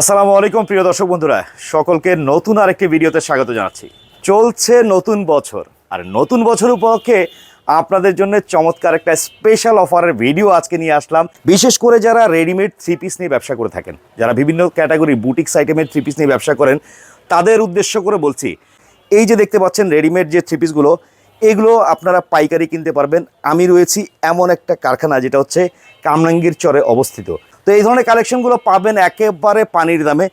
আসসালামু আলাইকুম, প্রিয় দর্শক বন্ধুরা। সকলকে নতুন আরেকটি ভিডিওতে স্বাগত জানাচ্ছি। চলছে নতুন বছর, আর নতুন বছর উপলক্ষে আপনাদের জন্য চমৎকার একটা স্পেশাল অফারের ভিডিও আজকে নিয়ে আসলাম। বিশেষ করে যারা রেডিমেড থ্রি পিস নিয়ে ব্যবসা করে থাকেন, যারা বিভিন্ন ক্যাটাগরি বুটিক্স আইটেমের থ্রি পিস নিয়ে ব্যবসা করেন, তাদের উদ্দেশ্য করে বলছি, এই যে দেখতে পাচ্ছেন রেডিমেড যে থ্রি পিসগুলো এগুলো আপনারা পাইকারি কিনতে পারবেন। আমি রয়েছি এমন একটা কারখানা, যেটা হচ্ছে কামরাঙ্গীর চরে অবস্থিত। তো এই ধরনের কালেকশনগুলো পাবেন একেবারে পানির দামে।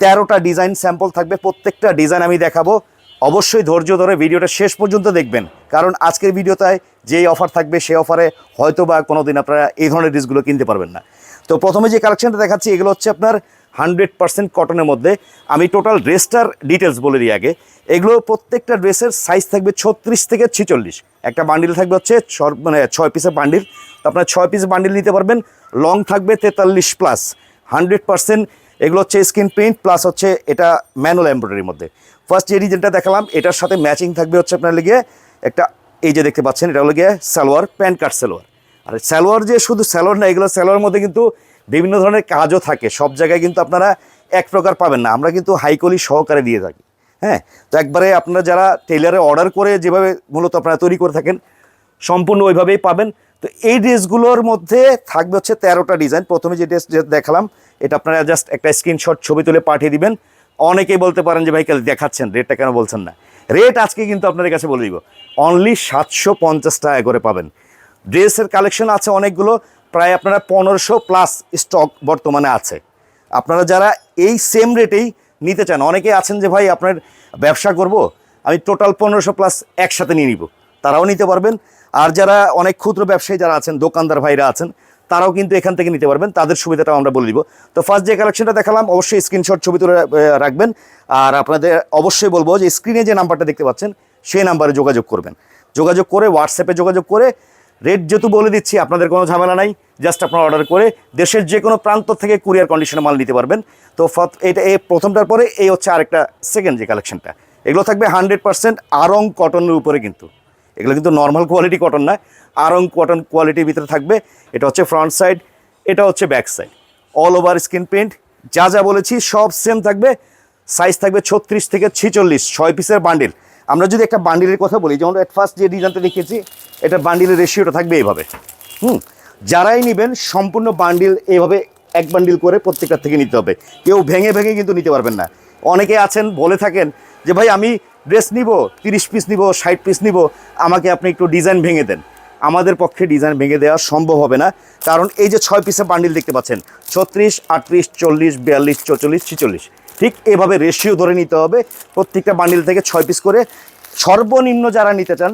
তেরোটা ডিজাইন স্যাম্পল থাকবে, প্রত্যেকটা ডিজাইন আমি দেখাবো। অবশ্যই ধৈর্য ধরে ভিডিওটা শেষ পর্যন্ত দেখবেন। কারণ আজকের ভিডিওটায় যেই অফার থাকবে, সেই অফারে হয়তো বা কোনো দিন আপনারা এই ধরনের ড্রেসগুলো কিনতে পারবেন না। তো প্রথমে যে কালেকশনটা দেখাচ্ছি, এগুলো হচ্ছে আপনার হান্ড্রেড পার্সেন্ট কটনের মধ্যে। আমি টোটাল ড্রেসটার ডিটেলস বলে দিই আগে। এগুলো প্রত্যেকটা ড্রেসের সাইজ থাকবে ছত্রিশ থেকে ছিচল্লিশ। একটা বান্ডিল থাকবে হচ্ছে মানে ছয় পিসের বান্ডিল তো আপনার ছয় পিস বান্ডিল নিতে পারবেন। লং থাকবে তেতাল্লিশ প্লাস হান্ড্রেড পার্সেন্ট এগুলো হচ্ছে স্ক্রিন প্রিন্ট প্লাস হচ্ছে এটা ম্যানুয়াল এমব্রয়ডারির মধ্যে। ফার্স্ট যে ডিজাইনটা দেখালাম, এটার সাথে ম্যাচিং থাকবে হচ্ছে আপনার লেগে একটা, এই যে দেখতে পাচ্ছেন, এটা হলো গিয়ে সালোয়ার, প্যান্ট কাট সালোয়ার। আর সালোয়ার যে শুধু সালোয়ার না, এগুলো সালোয়ার মধ্যে কিন্তু বিভিন্ন ধরনের কাজও থাকে। সব জায়গায় কিন্তু আপনারা এক প্রকার পাবেন না। আমরা কিন্তু হাইকলি সহকারে দিয়ে থাকি। হ্যাঁ? তো একবারে আপনারা যারা টেলারে অর্ডার করে যেভাবে মূলত আপনারা তৈরি করে থাকেন, সম্পূর্ণ ওইভাবেই পাবেন। তো এই ড্রেসগুলোর মধ্যে থাকবে হচ্ছে তেরোটা ডিজাইন। প্রথমে যে ড্রেস দেখালাম, এটা আপনারা জাস্ট একটা স্ক্রিনশট ছবি তুলে পাঠিয়ে দিবেন। অনেকেই বলতে পারেন যে, ভাই, কাল দেখাচ্ছেন রেটটা কেন বলছেন না? রেট আজকে কিন্তু আপনাদের কাছে বলে দিব অনলি সাতশো পঞ্চাশ টাকা করে পাবেন। ড্রেসের কালেকশন আছে অনেকগুলো, প্রায় আপনারা পনেরোশো প্লাস স্টক বর্তমানে আছে। আপনারা যারা এই সেম রেটেই নিতে চান অনেকে আছেন যে, ভাই, আপনার ব্যবসা করব, আমি টোটাল পনেরোশো প্লাস একসাথে নিয়ে নিব। তারাও নিতে পারবেন। আর যারা অনেক ক্ষুদ্র ব্যবসায়ী যারা আছেন, দোকানদার ভাইরা আছেন, তারাও কিন্তু এখান থেকে নিতে পারবেন। তাদের সুবিধাটাও আমরা বলে দিব। তো ফার্স্ট যে কালেকশনটা দেখালাম, অবশ্যই স্ক্রিনশট ছবি তুলে রাখবেন। আর আপনাদের অবশ্যই বলব যে স্ক্রিনে যে নাম্বারটা দেখতে পাচ্ছেন, সেই নাম্বারে যোগাযোগ করবেন। যোগাযোগ করে হোয়াটসঅ্যাপে যোগাযোগ করে রেট যেহেতু বলে দিচ্ছি, আপনাদের কোনো ঝামেলা নাই জাস্ট আপনারা অর্ডার করে দেশের যে কোনো প্রান্ত থেকে কুরিয়ার কন্ডিশনে মাল নিতে পারবেন। তো এটা এই প্রথমটার পরে, এই হচ্ছে আরেকটা সেকেন্ড যে কালেকশনটা এগুলো থাকবে হান্ড্রেড পার্সেন্ট আরং কটনের উপরে কিন্তু। এগুলো কিন্তু নর্মাল কোয়ালিটি কটন না আরং কটন কোয়ালিটির ভিতরে থাকবে। এটা হচ্ছে ফ্রন্ট সাইড এটা হচ্ছে back side all over screen print যা যা বলেছি সব সেম থাকবে। সাইজ থাকবে ছত্রিশ থেকে ছিচল্লিশ, ছয় পিসের বান্ডিল আমরা যদি একটা বান্ডিলের কথা বলি, যেমন এট ফার্স্ট যে ডিজাইনটা দেখিয়েছি, এটা বান্ডিলের রেশিওটা থাকবে এইভাবে। হুম, যারাই নেবেন, সম্পূর্ণ বান্ডিল এইভাবে এক বান্ডিল করে প্রত্যেকটা থেকে নিতে হবে। কেউ ভেঙে ভেঙে কিন্তু নিতে পারবেন না। অনেকে আছেন, বলে থাকেন যে, ভাই, আমি ড্রেস নিব, তিরিশ পিস নিব, ষাট পিস নিব, আমাকে আপনি একটু ডিজাইন ভেঙে দেন। আমাদের পক্ষে ডিজাইন ভেঙে দেওয়া সম্ভব হবে না, কারণ এই যে ছয় পিসের বান্ডিল দেখতে পাচ্ছেন, ছত্রিশ, আটত্রিশ, চল্লিশ, বিয়াল্লিশ, চৌচল্লিশ, ছিচল্লিশ, ঠিক এভাবে রেশিও ধরে নিতে হবে, প্রত্যেকটা বান্ডিল থেকে ছয় পিস করে সর্বনিম্ন যারা নিতে চান,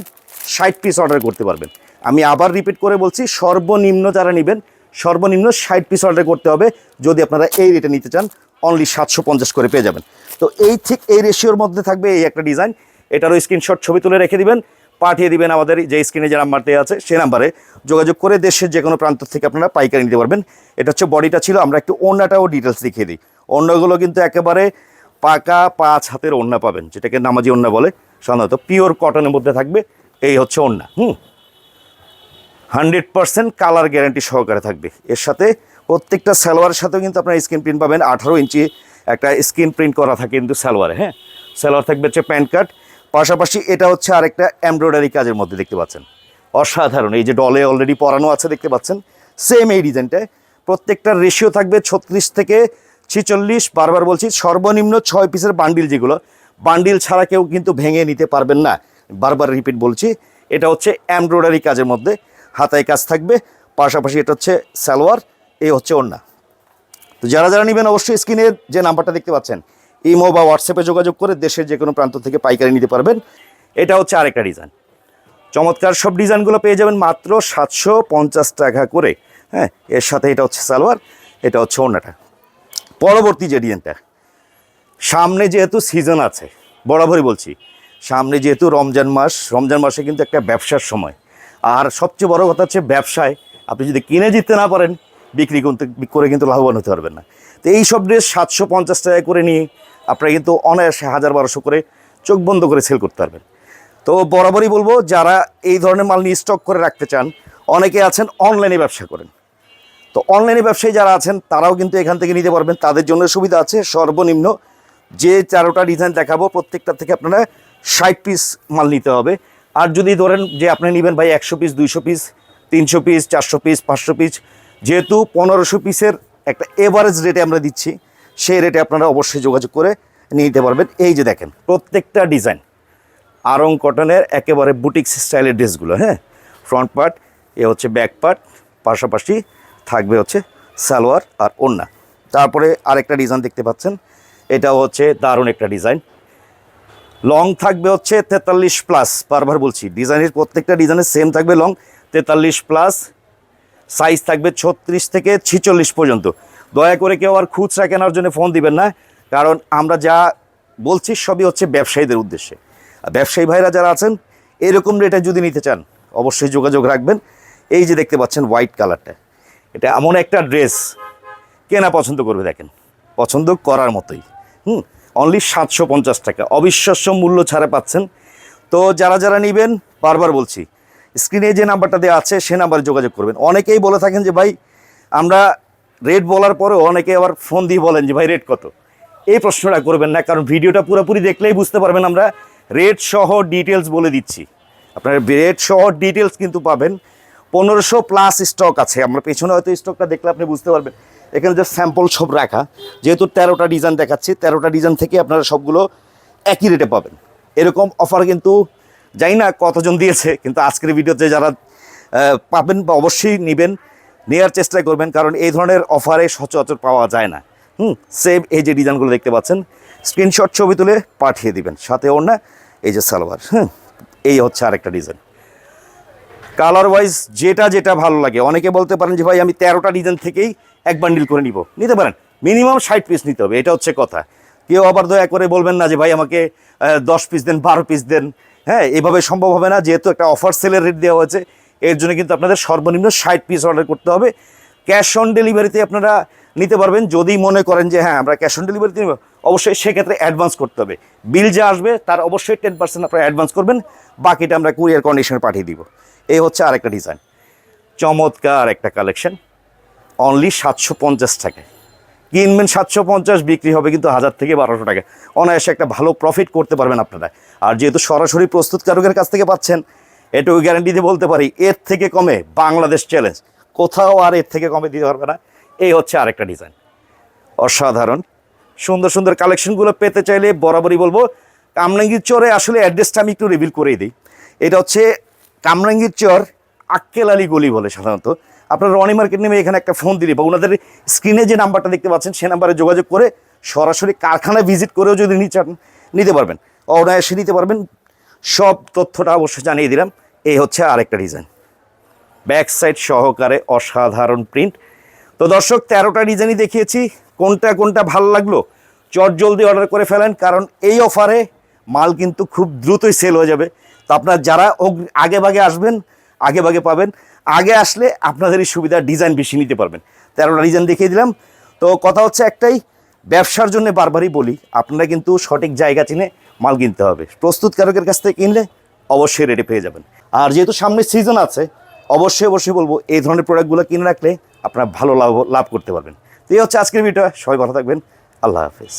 ষাট পিস অর্ডার করতে পারবেন। আমি আবার রিপিট করে বলছি, সর্বনিম্ন যারা নেবেন, সর্বনিম্ন ষাট পিস অর্ডার করতে হবে, যদি আপনারা এই রেটে নিতে চান অনলি সাতশো পঞ্চাশ করে পেয়ে যাবেন। তো এই ঠিক এই রেশিওর মধ্যে থাকবে এই একটা ডিজাইন এটারও স্ক্রিনশট ছবি তুলে রেখে দিবেন, পাঠিয়ে দিবেন আমাদের যে স্ক্রিনে যে নাম্বার দেওয়া আছে সেই নাম্বারে যোগাযোগ করে দেশের যে কোনো প্রান্ত থেকে আপনারা পাইকারি নিতে পারবেন। এটা হচ্ছে বডিটা ছিল, আমরা একটু ওড়নাটাও ডিটেলস দেখিয়ে দিই। ওড়নাগুলো কিন্তু একেবারে পাকা পাঁচ হাতের ওড়না পাবেন, যেটাকে নামাজি ওড়না বলে। সাধারণত পিওর কটনের মধ্যে থাকবে, এই হচ্ছে ওড়না, হুম। হান্ড্রেড পার্সেন্ট কালার গ্যারান্টি সহকারে থাকবে। এর সাথে প্রত্যেকটা সালোয়ারের সাথেও কিন্তু আপনার স্ক্রিন প্রিন্ট পাবেন। আঠারো ইঞ্চি একটা স্ক্রিন প্রিন্ট করা থাকে কিন্তু সালোয়ারে হ্যাঁ? সালোয়ার থাকবে হচ্ছে প্যান্ট কাট। পাশাপাশি এটা হচ্ছে আরেকটা এমব্রয়ডারি কাজের মধ্যে দেখতে পাচ্ছেন। অসাধারণ, এই যে ডলে অলরেডি পরানো আছে দেখতে পাচ্ছেন। সেম এই ডিজাইনটায়। প্রত্যেকটা রেশিও থাকবে ছত্রিশ থেকে ছিচল্লিশ, বারবার বলছি, সর্বনিম্ন ছয় পিসের বান্ডিল যেগুলো বান্ডিল ছাড়া কেউ কিন্তু ভেঙে নিতে পারবেন না। বারবার রিপিট বলছি, এটা হচ্ছে এমব্রয়ডারি কাজের মধ্যে হাতায় কাজ থাকবে। পাশাপাশি এটা হচ্ছে সালোয়ার। এই হচ্ছে ওড়না। তো যারা যারা নেবেন অবশ্যই স্ক্রিনের যে নাম্বারটা দেখতে পাচ্ছেন, ইমো বা হোয়াটসঅ্যাপে যোগাযোগ করে দেশের যে কোনো প্রান্ত থেকে পাইকারি নিতে পারবেন। এটা হচ্ছে আরেকটা ডিজাইন। চমৎকার সব ডিজাইনগুলো পেয়ে যাবেন মাত্র সাতশো পঞ্চাশ টাকা করে। হ্যাঁ এর সাথে এটা হচ্ছে সালোয়ার, এটা হচ্ছে ওড়নাটা। পরবর্তী যে ডিজাইনটা, সামনে যেহেতু সিজন আছে, বরাবরই বলছি, সামনে যেহেতু রমজান মাস, রমজান মাসে কিন্তু একটা ব্যবসার সময়। আর সবচেয়ে বড় কথা হচ্ছে ব্যবসায়, আপনি যদি কিনে জিততে না পারেন বিক্রি করতে করে কিন্তু লাভবান হতে পারবেন না। তো এই সব ড্রেস সাতশো পঞ্চাশ টাকা করে নিয়ে আপনারা কিন্তু অনায়াসে হাজার বারোশো করে চোখ বন্ধ করে সেল করতে পারবেন। তো বরাবরই বলব, যারা এই ধরনের মাল নিয়ে স্টক করে রাখতে চান, অনেকে আছেন অনলাইনে ব্যবসা করেন। তো অনলাইনে ব্যবসায়ী যারা আছেন, তারাও কিন্তু এখান থেকে নিতে পারবেন। তাদের জন্য সুবিধা আছে, সর্বনিম্ন যে চারোটা ডিজাইন দেখাবো, প্রত্যেকটা থেকে আপনারা ষাট পিস মাল নিতে হবে। আর যদি ধরেন যে আপনি নেবেন ভাই একশো পিস দুইশো পিস তিনশো পিস চারশো পিস পাঁচশো পিস যেহেতু পনেরোশো পিসের একটা এভারেজ রেটে আমরা দিচ্ছি, সেই রেটে আপনারা অবশ্যই যোগাযোগ করে নিতে পারবেন। এই যে দেখেন, প্রত্যেকটা ডিজাইন আরং কটনের একেবারে বুটিক স্টাইলের ড্রেসগুলো হ্যাঁ? ফ্রন্ট পার্ট এ হচ্ছে ব্যাক পার্ট পাশাপাশি থাকবে হচ্ছে সালোয়ার আর ওড়না। তারপরে আরেকটা ডিজাইন দেখতে পাচ্ছেন, এটাও হচ্ছে দারুণ একটা ডিজাইন লং থাকবে হচ্ছে তেতাল্লিশ প্লাস বারবার বলছি ডিজাইনের প্রত্যেকটা ডিজাইনের সেম থাকবে লং তেতাল্লিশ প্লাস সাইজ থাকবে ছত্রিশ থেকে ছিচল্লিশ পর্যন্ত। দয়া করে কেউ আর খুচরা কেনার জন্য ফোন দিবেন না, কারণ আমরা যা বলছি সবই হচ্ছে ব্যবসায়ীদের উদ্দেশ্যে। আর ব্যবসায়ী ভাইরা যারা আছেন, এরকম রেটে যদি নিতে চান, অবশ্যই যোগাযোগ রাখবেন। এই যে দেখতে পাচ্ছেন হোয়াইট কালারটা, এটা এমন একটা ড্রেস, কেনা পছন্দ করবে দেখেন, পছন্দ করার মতোই। হুম অনলি সাতশো পঞ্চাশ টাকা, অবিশ্বাস্য মূল্য ছাড়া পাচ্ছেন। তো যারা যারা নেবেন, বারবার বলছি স্ক্রিনে যে নাম্বারটা দেওয়া আছে, সে নাম্বারে যোগাযোগ করবেন। অনেকেই বলে থাকেন যে, ভাই, আমরা রেট বলার পরেও অনেকে আবার ফোন দিয়ে বলেন যে, ভাই, রেট কত? এই প্রশ্নটা করবেন না, কারণ ভিডিওটা পুরোপুরি দেখলেই বুঝতে পারবেন আমরা রেট সহ ডিটেলস বলে দিচ্ছি। আপনার রেট সহ ডিটেলস কিন্তু পাবেন। পনেরোশো প্লাস স্টক আছে। আমরা পেছনে হয়তো স্টকটা দেখলে আপনি বুঝতে পারবেন। এখানে যে স্যাম্পল সব রাখা। যেহেতু তেরোটা ডিজাইন দেখাচ্ছি, তেরোটা ডিজাইন থেকে আপনারা সবগুলো একই রেটে পাবেন। এরকম অফার কিন্তু জানি না কতজন দিয়েছে, কিন্তু আজকের ভিডিওতে যারা পাবেন বা অবশ্যই নেবেন নেওয়ার চেষ্টা করবেন, কারণ এই ধরনের অফারে সচরাচর পাওয়া যায় না। হুম সেম এই যে ডিজাইনগুলো দেখতে পাচ্ছেন স্ক্রিনশট ছবি তুলে পাঠিয়ে দিবেন, সাথে ওর না এই যে সালোয়ার হ্যাঁ এই হচ্ছে আরেকটা ডিজাইন কালার ওয়াইজ যেটা যেটা ভালো লাগে, অনেকে বলতে পারেন যে ভাই আমি তেরোটা ডিজাইন থেকেই এক বান্ডিল করে নিব, নিতে পারেন মিনিমাম ষাট পিস নিতে হবে, এটা হচ্ছে কথা। কেউ আবার দয়া করে বলবেন না যে ভাই আমাকে দশ পিস দেন, বারো পিস দেন হ্যাঁ এভাবে সম্ভব হবে না, যেহেতু একটা অফার সেলের রেট দেওয়া হয়েছে, এর জন্য কিন্তু আপনাদের সর্বনিম্ন ষাট পিস অর্ডার করতে হবে। ক্যাশ অন ডেলিভারিতে আপনারা নিতে পারবেন, যদি মনে করেন যে হ্যাঁ আমরা ক্যাশ অন ডেলিভারিতে নেব, অবশ্যই সেক্ষেত্রে অ্যাডভান্স করতে হবে। বিল যা আসবে, তার অবশ্যই টেন পার্সেন্ট আপনারা অ্যাডভান্স করবেন, বাকিটা আমরা কুরিয়ার কন্ডিশনে পাঠিয়ে দিব। এই হচ্ছে আরেকটা ডিজাইন চমৎকার একটা কালেকশন অনলি সাতশো পঞ্চাশ টাকায়। কিনবেন সাতশো পঞ্চাশ, বিক্রি হবে কিন্তু হাজার থেকে বারোশো টাকা। অনায়াসে একটা ভালো প্রফিট করতে পারবেন আপনারা। আর যেহেতু সরাসরি প্রস্তুতকারকের কাছ থেকে পাচ্ছেন, এটুকু গ্যারান্টি দিয়ে বলতে পারি, এর থেকে কমে বাংলাদেশ চ্যালেঞ্জ কোথাও আর এর থেকে কমে দিতে পারবে না। এই হচ্ছে আরেকটা ডিজাইন অসাধারণ। সুন্দর সুন্দর কালেকশনগুলো পেতে চাইলে বরাবরই বলব, কামরাঙ্গীর চরে আসলে অ্যাড্রেসটা আমি একটু রিভিল করেই দিই। এটা হচ্ছে কামরাঙ্গীর চর আক্কেল আলী গলি বলে সাধারণত। আপনার রনি মার্কেট নেমে এখানে একটা ফোন দিলে বা ওনাদের স্ক্রিনে যে নাম্বারটা দেখতে পাচ্ছেন, সে নাম্বারে যোগাযোগ করে সরাসরি কারখানায় ভিজিট করেও যদি নিতে নিতে পারবেন। অনায়াসে নিতে পারবেন। সব তথ্যটা অবশ্যই জানিয়ে দিলাম। এই হচ্ছে আরেকটা ডিজাইন ব্যাক সাইড সহকারে অসাধারণ প্রিন্ট তো দর্শক, তেরোটা ডিজাইনই দেখিয়েছি। কোনটা কোনটা ভালো লাগল, চট জলদি অর্ডার করে ফেলেন, কারণ এই অফারে মাল কিন্তু খুব দ্রুতই সেল হয়ে যাবে। তো আপনার যারা আগে ভাগে আসবেন, আগে ভাগে পাবেন। আগে আসলে আপনাদের এই সুবিধার ডিজাইন বেশি নিতে পারবেন। তেরোটা ডিজাইন দেখিয়ে দিলাম। তো কথা হচ্ছে একটাই, ব্যবসার জন্য বারবারই বলি, আপনারা কিন্তু সঠিক জায়গা চিনে মাল কিনতে হবে। প্রস্তুতকারকের কাছ থেকে কিনলে অবশ্যই রেডি পেয়ে যাবেন। আর যেহেতু সামনে সিজন আছে, অবশ্যই অবশ্যই বলব, এই ধরনের প্রোডাক্টগুলো কিনে রাখলে আপনারা ভালো লাভ লাভ করতে পারবেন। তো এই হচ্ছে আজকের ভিডিও সবাই ভালো থাকবেন। আল্লাহ হাফিজ।